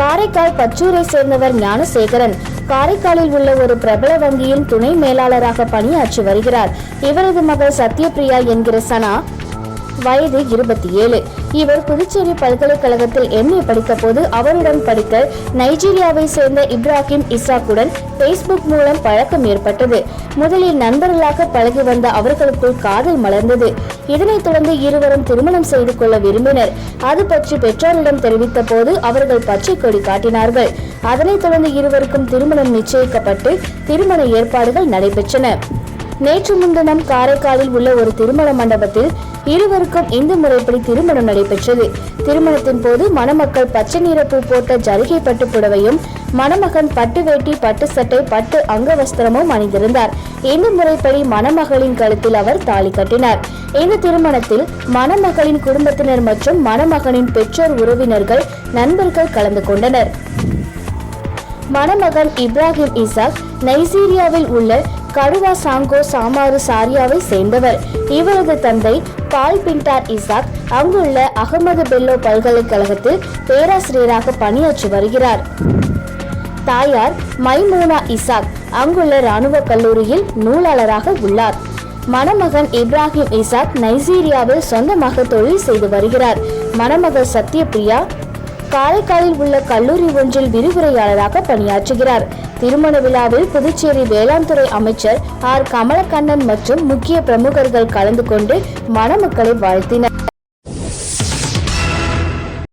காரைக்கால் பச்சூரை சேர்ந்தவர் ஞானசேகரன். காரைக்காலில் உள்ள ஒரு பிரபல வங்கியின் துணை மேலாளராக பணியாற்றி வருகிறார். இவரது மகள் சத்யபிரியா என்கிற சனா வயது இருபத்தி ஏழு. இவர் புதுச்சேரி பல்கலைக்கழகத்தில் எம்ஏ படித்த போது அவருடன் படித்த நைஜீரியாவை சேர்ந்த இப்ராஹிம் இசாக்குடன் பேஸ்புக் மூலம் பழக்கம் ஏற்பட்டது. முதலில் நண்பர்களாக பழகி வந்த அவர்களுக்குள் காதல் மலர்ந்தது. இதனைத் தொடர்ந்து இருவரும் திருமணம் செய்து கொள்ள விரும்பினர். அது பற்றி பெற்றோரிடம் தெரிவித்த போது அவர்கள் பச்சை கொடி காட்டினார்கள். அதனைத் தொடர்ந்து இருவருக்கும் திருமணம் நிச்சயிக்கப்பட்டு திருமண ஏற்பாடுகள் நடைபெற்றன. நேற்று முன்தினம் காரைக்காலில் உள்ள ஒரு திருமண மண்டபத்தில் இருவருக்கும் இந்து முறைப்படி திருமணம் நடைபெற்றது. திருமணத்தின் போது மணமக்கள் பச்சை நிற பூ போட்ட ஜரிகை பட்டு புடவையும் மணமகன் பட்டு வேட்டி பட்டு சட்டை பட்டு அங்கவஸ்திரமும் அணிந்திருந்தார். இந்து முறைப்படி மணமகளின் கழுத்தில் அவர் தாலி கட்டினார். இந்த திருமணத்தில் மணமகளின் குடும்பத்தினர் மற்றும் மணமகனின் பெற்றோர் உறவினர்கள் நண்பர்கள் கலந்து கொண்டனர். மணமகன் இப்ராஹிம் இசாக் நைசீரியாவில் உள்ள கடுவா சாங்கோ சாமாரு சாரியாவை சேர்ந்தவர். இவரது தந்தை பால் பின்டார் இசாக் அங்குள்ள அகமது பெல்லோ பல்கலைக்கழகத்தில் பேராசிரியராக பணியாற்றி வருகிறார். தாயார் மைமூனா இசாக் அங்குள்ள ராணுவ கல்லூரியில் நூலாளராக உள்ளார். மணமகன் இப்ராஹிம் இசாக் நைசீரியாவில் சொந்தமாக தொழில் செய்து வருகிறார். மணமகள் சத்யபிரியா காரைக்காலில் உள்ள கல்லூரி ஒன்றில் விரிவுரையாளராக பணியாற்றுகிறார். திருமண விழாவில் புதுச்சேரி வேளாண் துறை அமைச்சர் ஆர். கமலக்கண்ணன் மற்றும் முக்கிய பிரமுகர்கள் கலந்து கொண்டு மணமக்களை வாழ்த்தினர்.